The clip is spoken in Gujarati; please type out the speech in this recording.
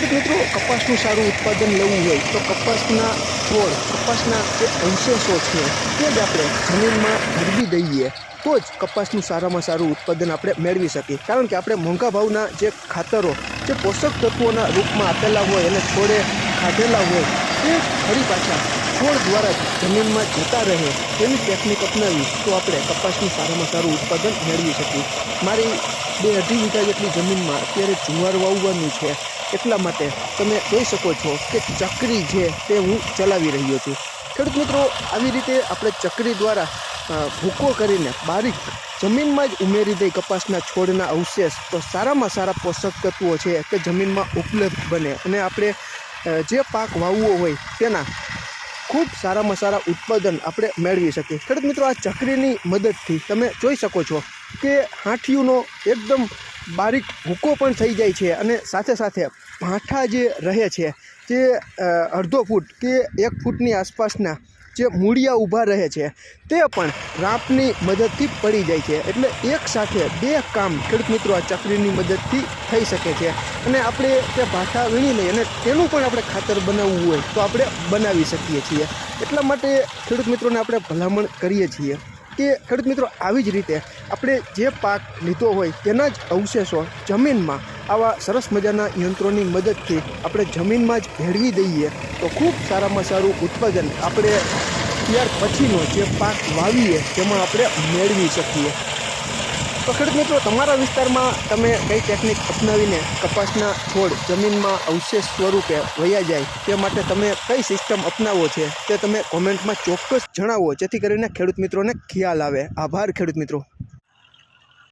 ખેડૂત મિત્રો, કપાસનું સારું ઉત્પાદન લેવું હોય તો કપાસના છોડ, કપાસના જે અવશેષો છે, તે જ આપણે જમીનમાં ભરવી દઈએ. તો જ કપાસનું સારામાં સારું ઉત્પાદન આપણે મેળવી શકીએ. કારણ કે આપણે મોંઘા ભાવના જે ખાતરો, જે પોષક તત્વોના રૂપમાં આપેલા હોય અને છોડે ખાધેલા હોય, તે ફરી પાછા છોડ દ્વારા જમીનમાં જતા રહે તેની ટેકનિક અપનાવી તો આપણે કપાસનું સારામાં સારું ઉત્પાદન મેળવી શકીએ. મારી બે અઢી વીઘા જેટલી જમીનમાં અત્યારે જુવાર વાવવાનું છે. એટલા માટે તમે જોઈ શકો છો કે ચકરી છે તે હું ચલાવી રહ્યો છું. ખેડૂત મિત્રો, આવી રીતે આપણે ચકરી દ્વારા ભૂકો કરીને બારીક જમીનમાં જ ઉમેરી દઈ કપાસના છોડના અવશેષ તો સારામાં સારા પોષક તત્વો છે તે જમીનમાં ઉપલબ્ધ બને. અને આપણે જે પાક વાવવો હોય તેના ખૂબ સારામાં સારા ઉત્પાદન આપણે મેળવી શકીએ. ખેડૂત મિત્રો, આ ચકરીની મદદથી તમે જોઈ શકો છો કે હાંઠિયુંનો એકદમ બારીક ભૂકો પણ થઈ જાય છે અને સાથે સાથે ભાંઠા જે રહે છે તે અડધો ફૂટ કે એક ફૂટની આસપાસના જે મૂળિયા ઊભા રહે છે, તે પણ રાંપની મદદથી પડી જાય છે. એટલે એક સાથે બે કામ ખેડૂત મિત્રો આ ચકરીની મદદથી થઈ શકે છે. અને આપણે તે ભાઠા વીણી લઈએ અને તેનું પણ આપણે ખાતર બનાવવું હોય તો આપણે બનાવી શકીએ છીએ. એટલા માટે ખેડૂત મિત્રોને આપણે ભલામણ કરીએ છીએ. કે ખેડૂત મિત્રો, આવી જ રીતે આપણે જે પાક લીધો હોય તેના જ અવશેષો જમીનમાં આવા સરસ મજાના યંત્રોની મદદથી આપણે જમીનમાં જ ભેળવી દઈએ તો ખૂબ સારામાં સારું ઉત્પાદન આપણે ત્યાર પછીનો જે પાક વાવીએ તેમાં આપણે મેળવી શકીએ. તો ખેડૂત મિત્રો, તમારા વિસ્તારમાં તમે કઈ ટેકનિક અપનાવીને કપાસના છોડ જમીનમાં અવશેષ સ્વરૂપે વયા જાય તે માટે તમે કઈ સિસ્ટમ અપનાવો છે તે તમે કોમેન્ટમાં ચોક્કસ જણાવો, જેથી કરીને ખેડૂત મિત્રોને ખ્યાલ આવે. આભાર ખેડૂત મિત્રો.